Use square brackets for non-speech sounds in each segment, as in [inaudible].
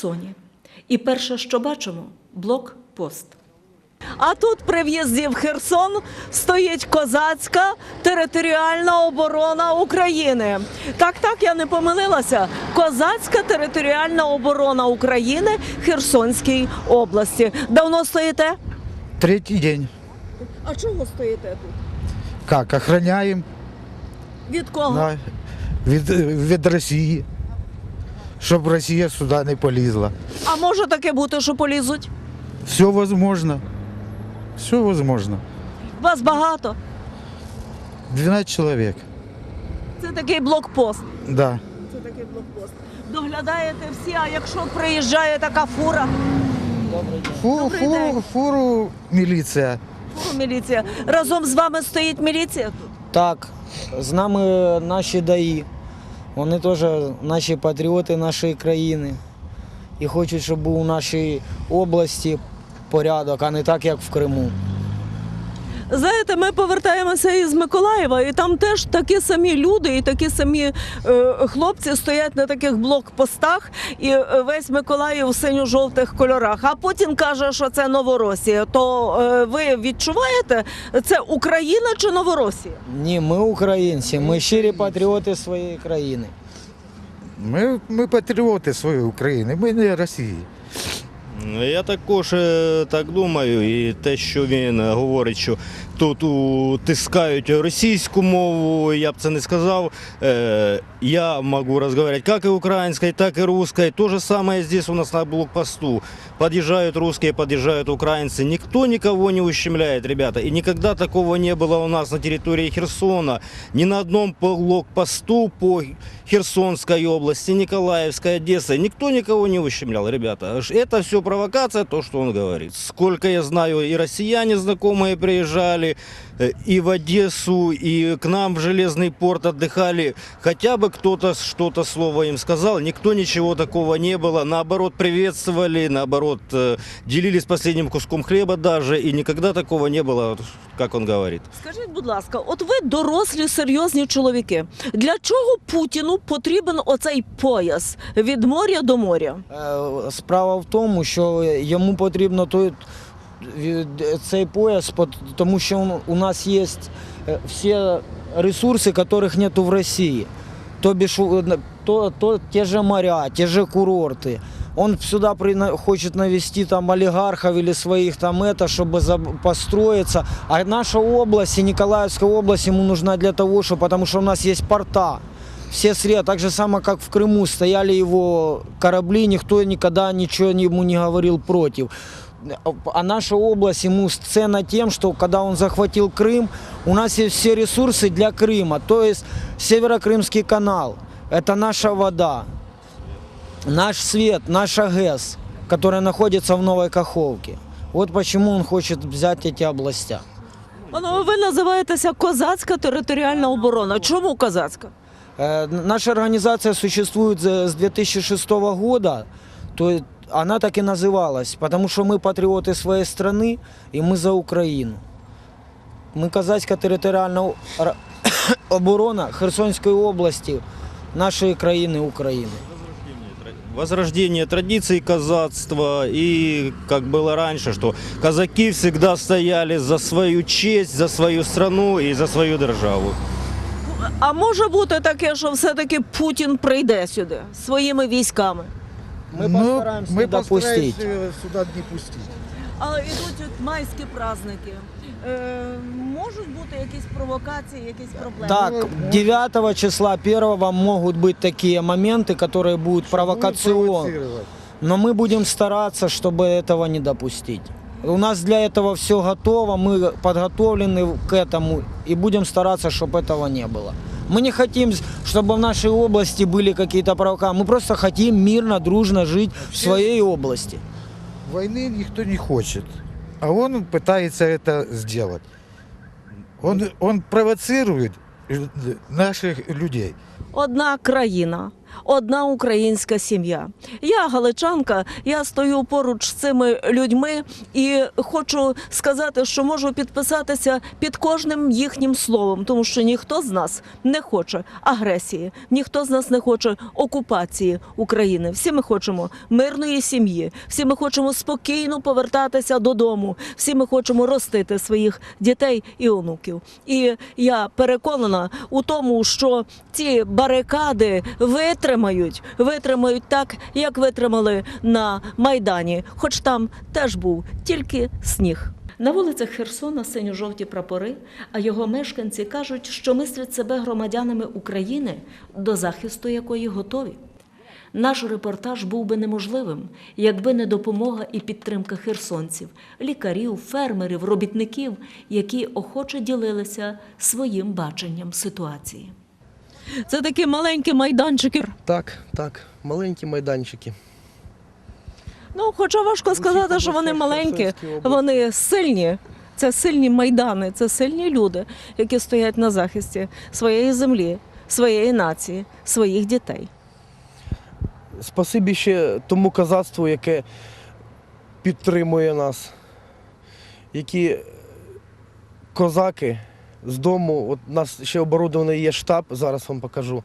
Херсоні. І перше, що бачимо, блокпост. А тут при в'їзді в Херсон стоїть козацька територіальна оборона України. Так, так, я не помилилася. Козацька територіальна оборона України Херсонській області. Давно стоїте? Третий день. А чого стоїте тут? Как? Охраняем Від кого? на, від, від Росії, щоб Росія сюди не полізла. А може таке бути, що полізуть? Все возможно. Все возможно. Вас багато. 12 чоловік. Це такий блокпост. Да. Це такий блокпост. Доглядаєте всі, а якщо приїжджає така фура, Фу, Добрий фуру, міліція. фуру міліція. Разом з вами стоїть міліція тут. Так, з нами наші даї. Вони теж наші патріоти нашої країни. І хочуть, щоб був у нашій області порядок, а не так, як в Криму. Знаєте, ми повертаємося із Миколаєва, і там теж такі самі люди, і такі самі е, хлопці стоять на таких блокпостах, і е, весь Миколаїв у синьо-жовтих кольорах. А Путін каже, що це Новоросія. То е, ви відчуваєте, це Україна чи Новоросія? Ні, ми українці, ми щирі патріоти своєї країни. Ми, ми патріоти своєї України, ми не Росії. Я також е, так думаю, і те, що він говорить, що тут утискають російську мову, я б це не сказав. Е, Я можу розмовляти як і українською, так і русской. Те ж саме здесь у нас на блокпосту. Подъезжают русские, подъезжают украинцы. Никто никого не ущемляет, ребята. И никогда такого не было у нас на территории Херсона. Ни на одном блокпосту по Херсонской области, Николаевской, Одессы. Никто никого не ущемлял, ребята. Это все провокация, то, что он говорит. Сколько я знаю, и россияне знакомые приезжали, э, и в Одессу, и к нам в Железный порт отдыхали. Хотя бы кто-то что-то слово им сказал. Никто ничего такого не было. Наоборот, приветствовали, наоборот, э, делились последним куском хлеба даже. И никогда такого не было, вот как он говорит. Скажіть, будь ласка, от ви дорослі серйозні чоловіки. Для чого Путіну потрібен оцей пояс від моря до моря? Е, Справа в тому, що йому потрібно той, від- цей пояс, пот- тому що он- у нас є е, всі ресурси, яких нету в Росії. То бишь, у- на- то, то те же моря, те же курорты. Он сюда прина- хочет навести там олигархов или своих там это, чтобы заб- построиться. А наша область и Николаевская область ему нужна для того, что, потому что у нас есть порта. Все средства, так же само, как в Крыму стояли его корабли, никто никогда ничего ему не говорил против. А наша область ему цена тем, что когда он захватил Крым, у нас есть все ресурсы для Крыма. То есть Северокрымский канал, это наша вода, наш свет, наша ГЭС, которая находится в Новой Каховке. Вот почему он хочет взять эти области. Ну, ви називаєтеся Козацька територіальна оборона. Чому козацька? Наша организация существует с 2006 года, то она так и называлась, потому что мы патриоты своей страны и мы за Украину. Мы казацька територіальна ра- [coughs] оборона Херсонської області, нашої країни України. Возрождение традиций казацтва и, как было раньше, что казаки всегда стояли за свою честь, за свою страну и за свою державу. А може бути таке, що все-таки Путін прийде сюди своїми військами? Ми постараємося ми не допустити. постараємося сюди не пустити. Але йдуть от майські праздники. Е, можуть бути якісь провокації, якісь проблеми? Так, 9 числа 1 могут быть такие моменты, которые будут провокационны. Провоцировать. Но мы будем стараться, чтобы этого не допустить. У нас для этого все готово, мы подготовлены к этому и будем стараться, чтобы этого не было. Мы не хотим, чтобы в нашей области были какие-то провокации. Мы просто хотим мирно, дружно жить в своей области. Войны никто не хочет, а он пытается это сделать. Он, он провоцирует наших людей. Одна країна одна українська сім'я. Я галичанка, я стою поруч з цими людьми і хочу сказати, що можу підписатися під кожним їхнім словом, тому що ніхто з нас не хоче агресії, ніхто з нас не хоче окупації України. Всі ми хочемо мирної сім'ї, всі ми хочемо спокійно повертатися додому, всі ми хочемо ростити своїх дітей і онуків. І я переконана у тому, що ці барикади витримають, витримають так, як витримали на Майдані, хоч там теж був тільки сніг. На вулицях Херсона синьо-жовті прапори, а його мешканці кажуть, що мислять себе громадянами України, до захисту якої готові. Наш репортаж був би неможливим, якби не допомога і підтримка херсонців, лікарів, фермерів, робітників, які охоче ділилися своїм баченням ситуації. Це такі маленькі майданчики. Так, так, маленькі майданчики. Ну, хоча важко сказати, що вони маленькі, вони сильні. Це сильні майдани, це сильні люди, які стоять на захисті своєї землі, своєї нації, своїх дітей. Спасибі ще тому казацтву, яке підтримує нас. Які козаки з дому, от у нас ще оборудований є штаб, зараз вам покажу.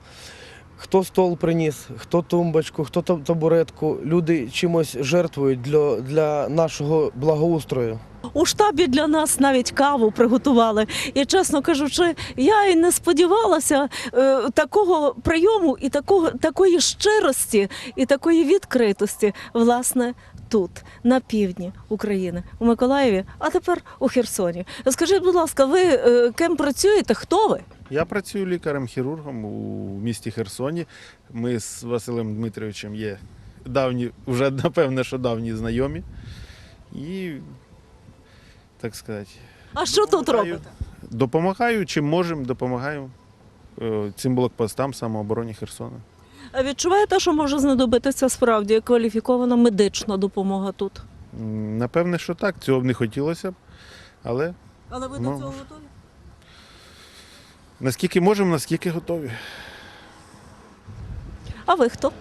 Хто стол приніс, хто тумбочку, хто таб- табуретку. Люди чимось жертвують для, для нашого благоустрою. У штабі для нас навіть каву приготували. І чесно кажучи, я і не сподівалася е, такого прийому і такого, такої щирості і такої відкритості, власне, тут, на півдні України, у Миколаєві, а тепер у Херсоні. Скажіть, будь ласка, ви е, ким працюєте? Хто ви? Я працюю лікарем-хірургом у місті Херсоні. Ми з Василем Дмитровичем є давні, вже напевне, що давні знайомі. І, так сказати, А що тут допомагаю- робите? Допомагаю, чим можемо, допомагаю е, цим блокпостам самообороні Херсона. А відчуваєте, що може знадобитися справді кваліфікована медична допомога тут? Напевне, що так, цього б не хотілося б, але Але ви Ну, до цього готові? наскільки можемо, наскільки готові. А ви хто?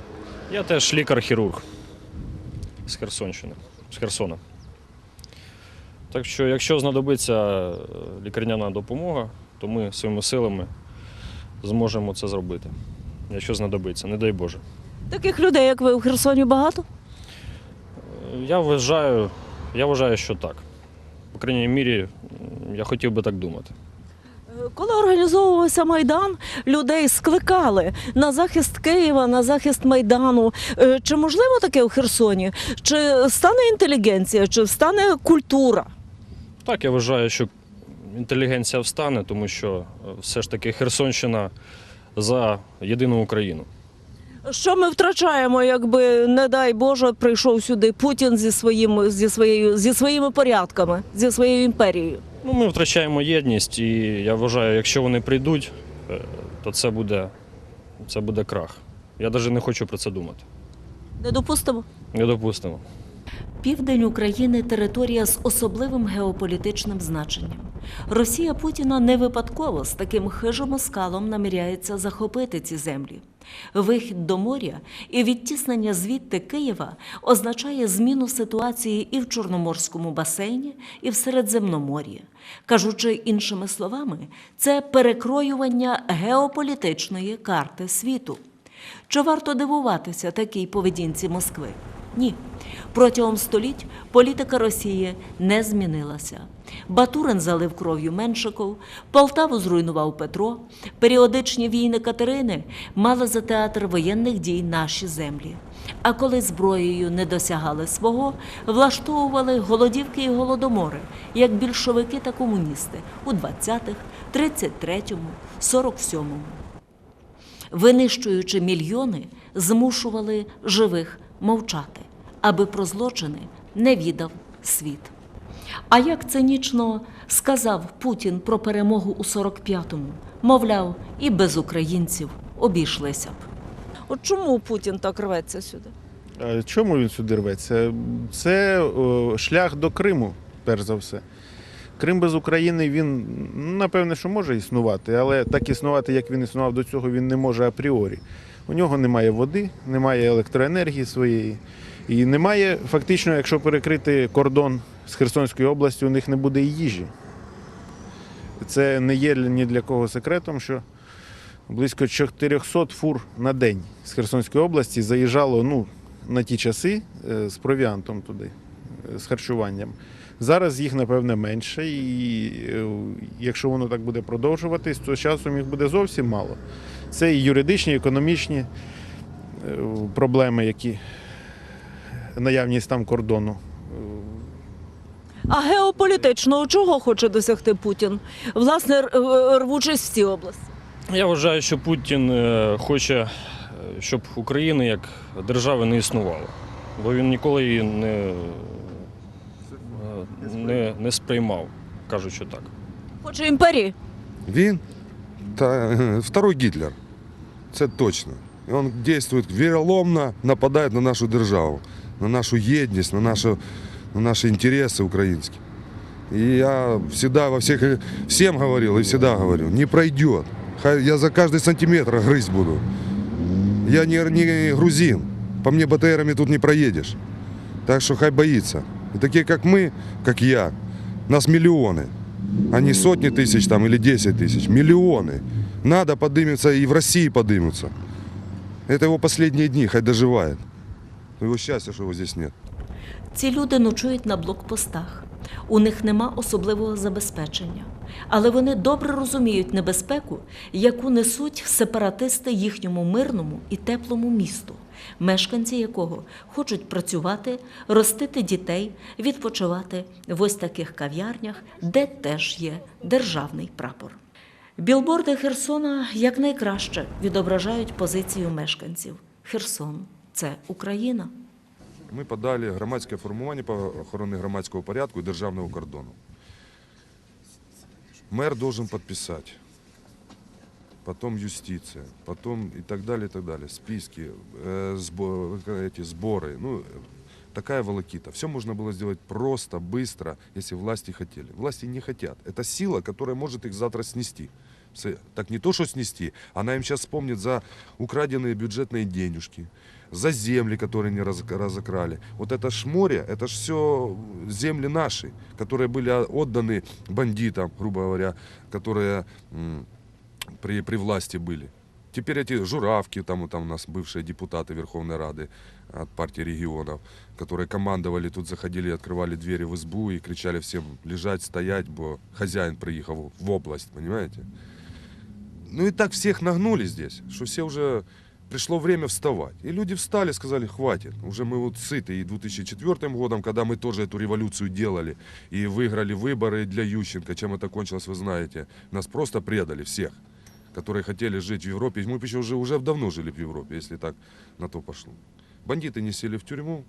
Я теж лікар-хірург з Херсонщини, з Херсона. Так що, якщо знадобиться е, лікарняна допомога, то ми своїми силами зможемо це зробити. Якщо знадобиться, не дай Боже. Таких людей, як ви у Херсоні, багато? Я вважаю, я вважаю, що так. По крайній мірі, я хотів би так думати. Коли організовувався Майдан, людей скликали на захист Києва, на захист Майдану. Е, Чи можливо таке у Херсоні? Чи стане інтелігенція, чи стане культура? Так, я вважаю, що інтелігенція встане, тому що е, все ж таки Херсонщина за єдину Україну. Що ми втрачаємо, якби, не дай Боже, прийшов сюди Путін зі, своїм, зі, своєю, зі своїми порядками, зі своєю імперією? Ну, ми втрачаємо єдність, і я вважаю, якщо вони прийдуть, е, то це буде, це буде крах. Я навіть не хочу про це думати. Не допустимо? Не допустимо. Південь України територія з особливим геополітичним значенням. Росія Путіна не випадково з таким хижим оскалом наміряється захопити ці землі. Вихід до моря і відтіснення звідти Києва означає зміну ситуації і в Чорноморському басейні, і в Середземномор'ї. Кажучи іншими словами, це перекроювання геополітичної карти світу. Чи варто дивуватися такій поведінці Москви? Ні. Протягом століть політика Росії не змінилася. Батурин залив кров'ю Меншиков, Полтаву зруйнував Петро. Періодичні війни Катерини мали за театр воєнних дій наші землі. А коли зброєю не досягали свого, влаштовували голодівки і голодомори, як більшовики та комуністи у 20-х, 33-му, 47-му винищуючи мільйони, змушували живих мовчати, аби про злочини не відав світ. А як цинічно сказав Путін про перемогу у 45-му, мовляв, і без українців обійшлися б. От чому Путін так рветься сюди? Чому він сюди рветься? Це о, шлях до Криму, перш за все. Крим без України він напевне, що може існувати, але так існувати, як він існував до цього, він не може апріорі. У нього немає води, немає електроенергії своєї. І немає, фактично, якщо перекрити кордон з Херсонською областю, у них не буде і їжі. Це не є ні для кого секретом, що близько 400 фур на день з Херсонської області заїжджало ну, на ті часи е, з провіантом туди, е, з харчуванням. Зараз їх, напевне, менше, і е, якщо воно так буде продовжуватись, то часом їх буде зовсім мало. Це і юридичні, і економічні проблеми, які наявність там кордону. А геополітично чого хоче досягти Путін? Власне, е, рвучись в ці області. Я вважаю, що Путін е, хоче, е, щоб України як держави не існувало. Бо він ніколи її не, не, не сприймав, кажучи так. Хоче імперії. Він та второй Гітлер. Це точно. Він діє віроломно, нападає на нашу державу, на нашу єдність, на, нашу, на наші інтереси українські. І я всегда во всех, всем говорил и всегда говорю, не пройдет. Хай Я за каждый сантиметр грызть буду. Я не, не грузин. По мне БТРами тут не проедешь. Так что хай боится. И такие, как мы, как я, нас миллионы а не сотни тысяч там или 10 тысяч, миллионы. Надо подымется и в России подымутся. Это его последние дни, хай доживает. Его счастье, что его здесь нет. Ці люди ночують на блокпостах. У них нема особливого забезпечення, але вони добре розуміють небезпеку, яку несуть сепаратисти їхньому мирному і теплому місту, мешканці якого хочуть працювати, ростити дітей, відпочивати в ось таких кав'ярнях, де теж є державний прапор. Білборди Херсона якнайкраще відображають позицію мешканців. Херсон це Україна. Ми подали громадське формування по охорони громадського порядку і державного кордону. Мэр должен подписать. Потом юстиция, потом и так далее, и так далее. Списки, э, сбо- эти сборы. Ну, э, такая волокита. Все можно было сделать просто, быстро, если власти хотели. Власти не хотят. Это сила, которая может их завтра снести. С- Так не то, что снести, она им сейчас вспомнит за украденные бюджетные денежки, За земли, которые раз- разокрали. Вот это ж море, это ж все земли наши, которые были отданы бандитам, грубо говоря, которые при, при власти были. Теперь эти журавки, там, там у нас бывшие депутаты Верховной Рады от партии регионов, которые командовали, тут заходили, открывали двери в избу и кричали всем лежать, стоять, бо хозяин приехал в область, понимаете? Ну и так всех нагнули здесь, что все уже пришло время вставать. И люди встали, сказали, хватит. Уже мы вот сыты. И 2004 годом, когда мы тоже эту революцию делали и выиграли выборы для Ющенко, чем это кончилось, вы знаете. Нас просто предали всех, которые хотели жить в Европе. Мы еще уже, уже давно жили в Европе, если так на то пошло. Бандиты не сели в тюрьму,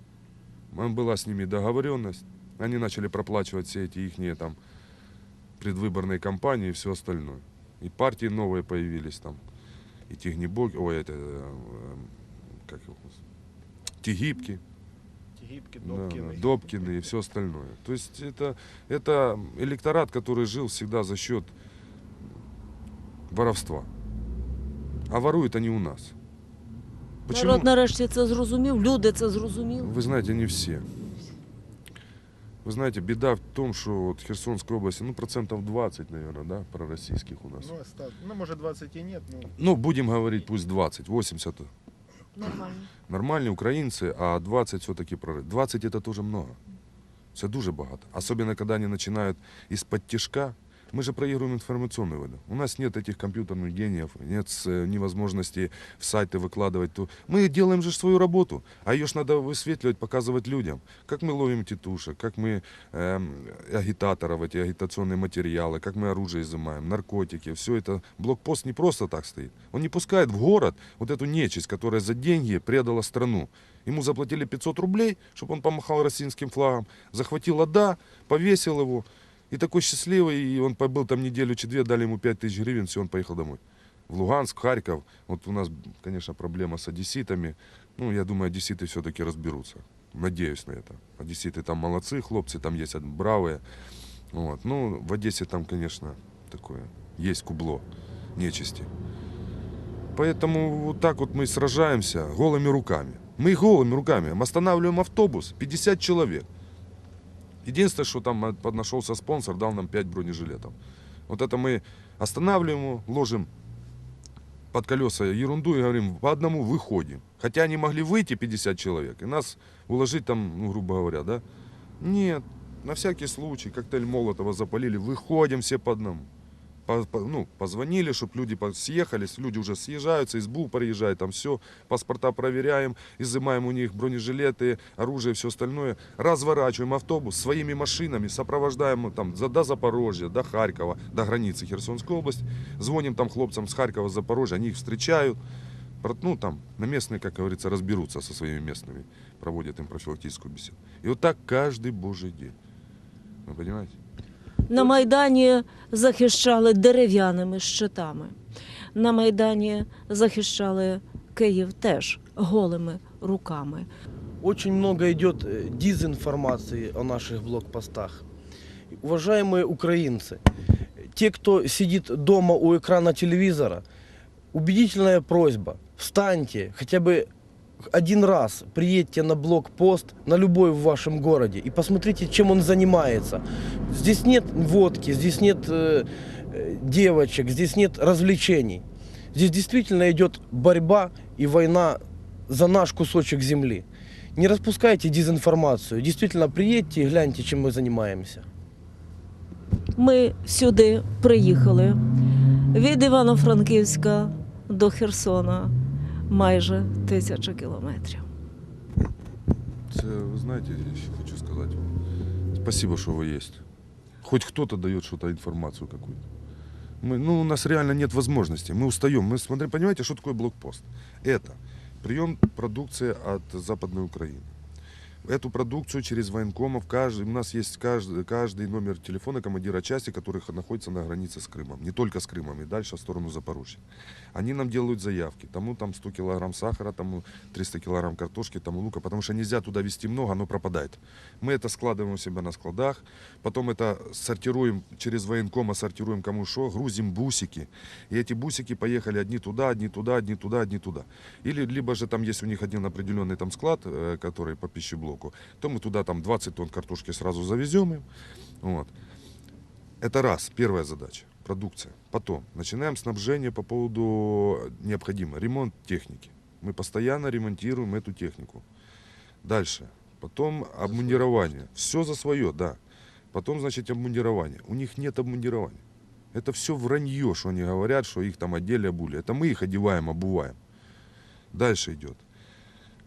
М, была с ними договоренность. Они начали проплачивать все эти их там предвыборные кампании и все остальное. И партии новые появились там. И Тигнебоги, ой, это, э, э, как его, Тигибки, Гібки, да, да, Добкины и все остальное. То есть это, это электорат, который жил всегда за счет воровства. А воруют они у нас. Почему? Народ нарешті це зрозумів, люди це зрозуміли. Вы знаете, не все. Вы знаете, беда в том, что вот Херсонской области, ну, процентов 20, наверное, да, пророссийских у нас. Ну, оста- ну, может 20 и нет, но Ну, будем говорить, пусть 20, 80 Нормально. нормальні українці, а 20 все-таки прорив. 20 це дуже много. Це дуже багато. Особенно, коли вони починають із-под тяжка. Мы же проигрываем информационную войну. У нас нет этих компьютерных гениев, нет э, невозможности в сайты выкладывать. То... Мы делаем же свою работу, а ее ж надо высветливать, показывать людям. Как мы ловим тетушек, как мы эм, агитаторов, эти агитационные материалы, как мы оружие изымаем, наркотики. Все это. Блокпост не просто так стоит. Он не пускает в город вот эту нечисть, которая за деньги предала страну. Ему заплатили 500 рублей, чтобы он помахал российским флагом, захватил АДА, повесил его. И такой счастливый, и он побыл там неделю чи две, дали ему 5 тысяч гривен, все, он поехал домой. В Луганск, Харьков. Вот у нас, конечно, проблема с одесситами. Ну, я думаю, одесситы все-таки разберутся. Надеюсь на это. Одесситы там молодцы, хлопцы там есть бравые. Вот. Ну, в Одессе там, конечно, такое, есть кубло нечисти. Поэтому вот так вот мы сражаемся голыми руками. Мы голыми руками. Останавливаем автобус, 50 человек. Единственное, что там э, нашелся спонсор, дал нам 5 бронежилетов. Вот это мы останавливаем ложим под колеса ерунду и говорим, по одному выходим. Хотя они могли выйти 50 человек и нас уложить там, ну, грубо говоря, да? Нет, на всякий случай коктейль Молотова запалили, выходим все по одному. По- по- ну, позвонили, чтобы люди съехались, люди уже съезжаются, СБУ приезжает, там все, паспорта проверяем, изымаем у них бронежилеты, оружие, все остальное, разворачиваем автобус своими машинами, сопровождаем ну, там за- до Запорожья, до Харькова, до границы Херсонской области, звоним там хлопцам с Харькова, Запорожья, они их встречают, ну там на местные, как говорится, разберутся со своими местными, проводят им профилактическую беседу. И вот так каждый божий день. Вы понимаете? На Майдані захищали дерев'яними щитами. На Майдані захищали Київ теж голими руками. Очень много идет э, дезинформации о наших блокпостах. Уважаемые украинцы, те, кто сидит дома у экрана телевизора, убедительная просьба, встаньте, хотя бы один раз приедьте на блокпост, на любой в вашем городе, и посмотрите, чем он занимается. Здесь нет водки, здесь нет э, э, девочек, здесь нет развлечений. Здесь действительно идет борьба и война за наш кусочек земли. Не распускайте дезинформацию. Действительно, приедьте и гляньте, чем мы занимаемся. Ми сюди приїхали від Івано-Франківська до Херсона майже тисяча кілометрів. Це, ви знаєте, я ще хочу сказати вам. Спасибо, что вы есть. Хоть кто-то дает что-то, информацию какую-то. Мы, ну, у нас реально нет возможности. Мы устаем. Мы смотрим, понимаете, что такое блокпост? Это прием продукции от Западной Украины. Эту продукцию через военкомов, каждый, у нас есть каждый, каждый номер телефона командира части, который находится на границе с Крымом. Не только с Крымом, и дальше в сторону Запорожья. Они нам делают заявки. Тому там 100 килограмм сахара, тому 300 килограмм картошки, тому лука. Потому что нельзя туда везти много, оно пропадает. Мы это складываем у себя на складах. Потом это сортируем через военкома, сортируем кому что, грузим бусики. И эти бусики поехали одни туда, одни туда, одни туда, одни туда. Или либо же там есть у них один определенный там склад, э, который по пищеблоку, то мы туда там 20 тонн картошки сразу завезем им. Вот. Это раз, первая задача, продукция. Потом начинаем снабжение по поводу необходимо, ремонт техники. Мы постоянно ремонтируем эту технику. Дальше. Потом обмундирование. Все за свое, да. Потом, значит, обмундирование. У них нет обмундирования. Это все вранье, что они говорят, что их там одели, обули. Это мы их одеваем, обуваем. Дальше идет.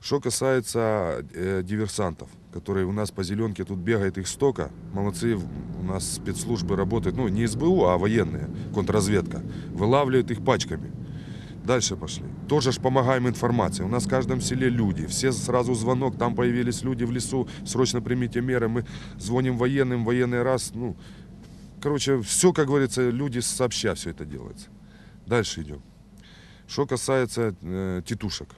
Что касается э, диверсантов, которые у нас по зеленке тут бегает их столько, молодцы, у нас спецслужбы работают, ну не СБУ, а военные, контрразведка, вылавливают их пачками. Дальше пошли. Тоже ж помогаем информацией. У нас в каждом селе люди. Все сразу звонок, там появились люди в лесу, срочно примите меры. Мы звоним военным, военный раз. Ну, короче, все, как говорится, люди сообща все это делается. Дальше идем. Что касается э, тетушек.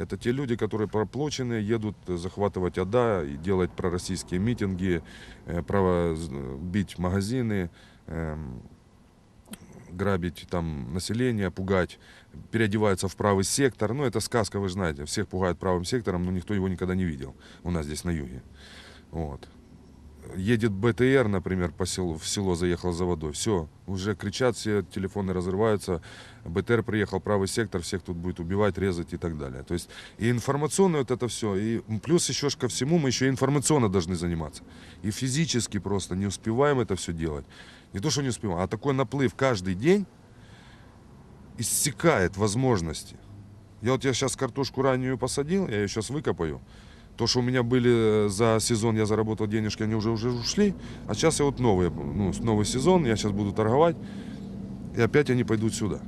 Это те люди, которые проплочены, едут захватывать АДА и делать пророссийские митинги, э, право бить магазины, эм, грабить там население, пугать, переодеваются в правый сектор. Ну, это сказка, вы знаете, всех пугают правым сектором, но никто его никогда не видел у нас здесь на юге. Вот. Едет БТР, например, по селу, в село заехал за водой. Все, уже кричат, все телефоны разрываются. БТР приехал, правый сектор, всех тут будет убивать, резать и так далее. То есть и информационно вот это все. И плюс еще ж ко всему мы еще информационно должны заниматься. И физически просто не успеваем это все делать. Не то, что не успеваем, а такой наплыв каждый день иссякает возможности. Я вот я сейчас картошку раннюю посадил, я ее сейчас выкопаю. То, что у меня были э, за сезон, я заработал денежки, они уже, уже ушли. А сейчас я вот новые, ну, новый сезон, я сейчас буду торговать. И опять они пойдут сюда.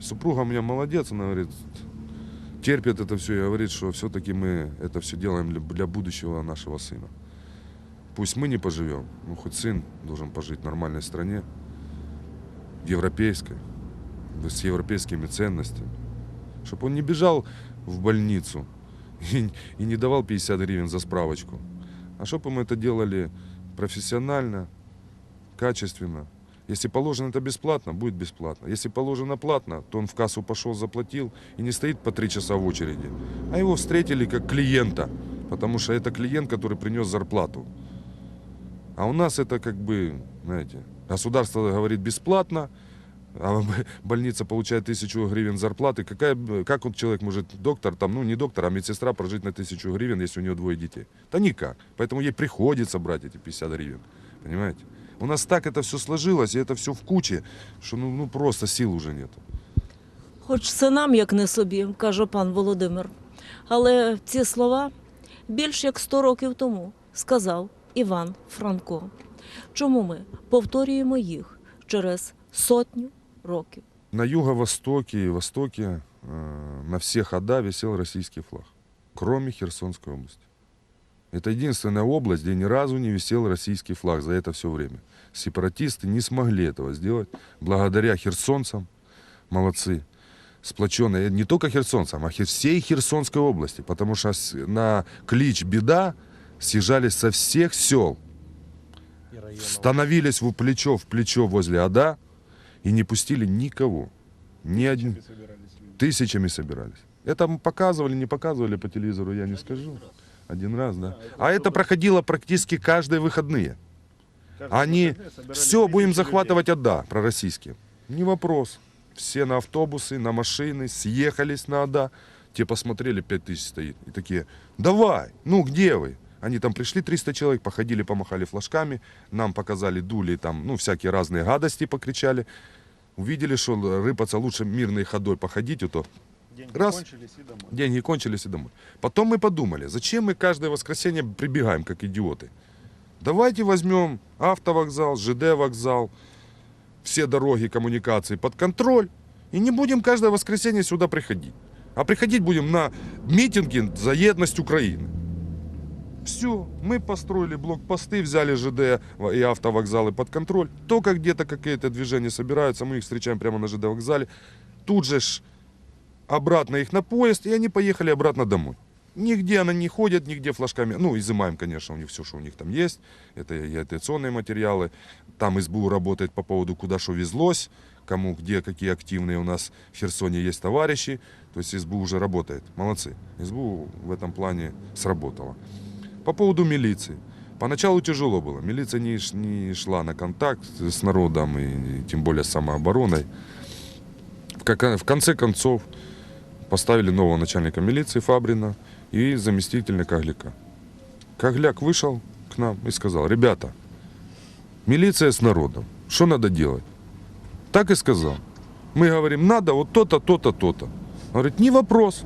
Супруга у меня молодец, она говорит, терпит это все и говорит, что все-таки мы это все делаем для, для будущего нашего сына. Пусть мы не поживем, но хоть сын должен пожить в нормальной стране, европейской, с европейскими ценностями. Чтобы он не бежал в больницу [laughs] и, и не давал 50 гривен за справочку. А чтобы мы это делали профессионально, качественно, Если положено это бесплатно, будет бесплатно. Если положено платно, то он в кассу пошел, заплатил и не стоит по три часа в очереди. А его встретили как клиента, потому что это клиент, который принес зарплату. А у нас это как бы, знаете, государство говорит бесплатно, а б- [laughs] больница получает тысячу гривен зарплаты. Какая, б- как вот человек может, доктор, там, ну не доктор, а медсестра прожить на тысячу гривен, если у нее двое детей? Да никак. Поэтому ей приходится брать эти 50 гривен. Понимаете? У нас так это все сложилось, и это все в куче, что ну, ну просто сил уже нет. Хоч синам, як не собі, каже пан Володимир. Але ці слова більш як 100 років тому сказав Іван Франко. Чому ми повторюємо їх через сотню Років? На юго-востоке и востоке э, на все хода висел российский флаг, кроме Херсонской области. Это единственная область, где ни разу не висел российский флаг за это все время. Сепаратисты не смогли этого сделать благодаря херсонцам, молодцы, сплоченные не только херсонцам, а всей Херсонской области, потому что на клич «Беда» съезжались со всех сел, становились в плечо в плечо возле Ада и не пустили никого. Ни один. Тысячами собирались. Это показывали, не показывали по телевизору, я не скажу. Один раз, да. А это проходило практически каждые выходные. Они все будем захватывать Ада, пророссийские. Не вопрос. Все на автобусы, на машины, съехались на Ада. Те посмотрели, 5 тысяч стоит. И такие, давай, ну где вы? Они там пришли, 300 человек, походили, помахали флажками, нам показали, дули там, ну, всякие разные гадости покричали. Увидели, что рыпаться лучше мирной ходой походить, то Раз. деньги кончились и домой. Потом мы подумали, зачем мы каждое воскресенье прибегаем, как идиоты? Давайте возьмем автовокзал, ЖД вокзал, все дороги, коммуникации под контроль. И не будем каждое воскресенье сюда приходить. А приходить будем на митинги за едность Украины. Все, мы построили блокпосты, взяли ЖД и автовокзалы под контроль. Только где-то какие-то движения собираются, мы их встречаем прямо на ЖД вокзале. Тут же ж обратно их на поезд, и они поехали обратно домой. Нигде они не ходят, нигде флажками. Ну, изымаем, конечно, у них все, что у них там есть. Это и агитационные материалы. Там СБУ работает по поводу, куда что везлось, кому где какие активные у нас в Херсоне есть товарищи. То есть СБУ уже работает. Молодцы. СБУ в этом плане сработала. По поводу милиции. Поначалу тяжело было. Милиция не, не шла на контакт с народом, и, и тем более с самообороной. В, ка- в конце концов поставили нового начальника милиции Фабрина и заместителя Кагляка. Кагляк вышел к нам и сказал, ребята, милиция с народом, что надо делать? Так и сказал. Мы говорим, надо вот то-то, то-то, то-то. Он говорит, не вопрос.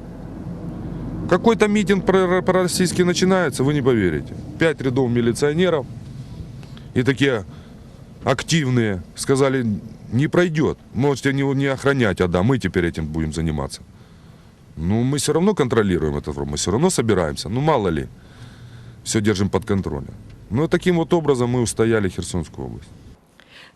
Какой-то митинг про- пророссийский начинается, вы не поверите. Пять рядов милиционеров и такие активные сказали, не пройдет. Можете не, не охранять, а да, мы теперь этим будем заниматься. Ну, мы все равно контролируем этот вопрос, мы все равно собираемся. Ну, мало ли, все держим под контролем. Ну, таким вот образом мы устояли Херсонскую область.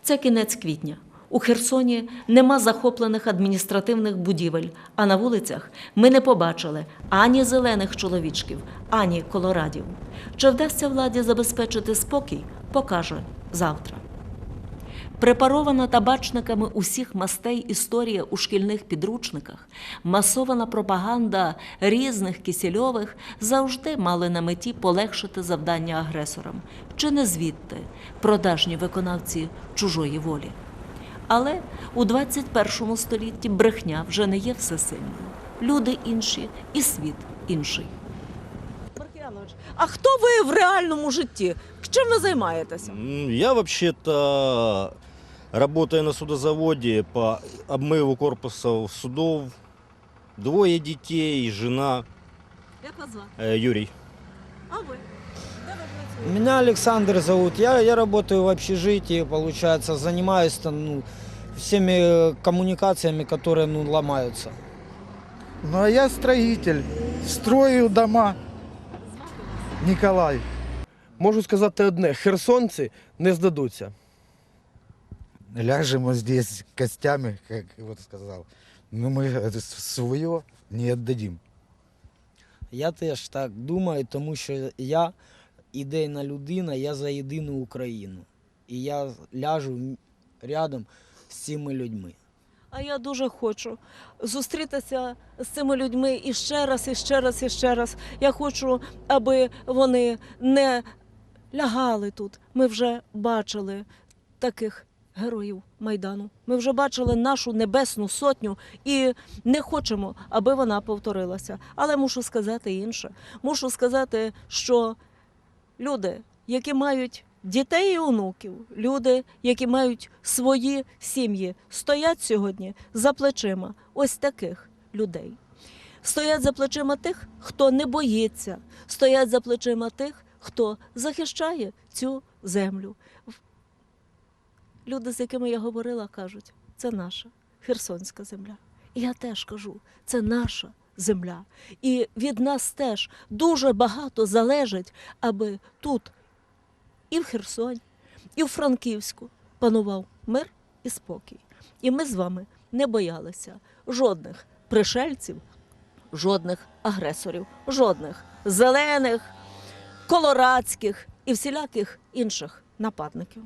Це кінець квітня. У Херсоні нема захоплених адміністративних будівель, а на вулицях ми не побачили ані зелених чоловічків, ані колорадів. Чи вдасться владі забезпечити спокій, покаже завтра. Препарована табачниками усіх мастей історія у шкільних підручниках, масована пропаганда різних кисельових завжди мали на меті полегшити завдання агресорам, чи не звідти продажні виконавці чужої волі. Але у 21 столітті брехня вже не є всесильною. Люди інші і світ інший. Маркіянович, а хто ви в реальному житті? Чим ви займаєтеся? Я вообще-то работаю на судозаводе по обмыву корпусов судов. Двое детей, жена, Як вас звати? э, Юрий. А ви? Меня Александр зовут. Я, я работаю в общежитии, получается, занимаюсь там, ну, всеми э, коммуникациями, которые ну, ломаются. Ну а я строитель, строю дома. Николай. Можу сказати одне: херсонці не здадуться. Ляжем вот здесь костями, как вот сказал. Но мы это свое не отдадим. Я теж так думаю, тому що я ідейна людина, я за єдину Україну. І я ляжу рядом з цими людьми. А я дуже хочу зустрітися з цими людьми і ще раз, і ще раз, і ще раз. Я хочу, аби вони не лягали тут. Ми вже бачили таких героїв Майдану. Ми вже бачили нашу небесну сотню і не хочемо, аби вона повторилася. Але мушу сказати інше. Мушу сказати, що люди, які мають дітей і онуків, люди, які мають свої сім'ї, стоять сьогодні за плечима ось таких людей. Стоять за плечима тих, хто не боїться, стоять за плечима тих, хто захищає цю землю. Люди, з якими я говорила, кажуть, це наша Херсонська земля. І я теж кажу, це наша земля. І від нас теж дуже багато залежить, аби тут, і в Херсоні, і в Франківську панував мир і спокій. І ми з вами не боялися жодних пришельців, жодних агресорів, жодних зелених, колорадських і всіляких інших нападників.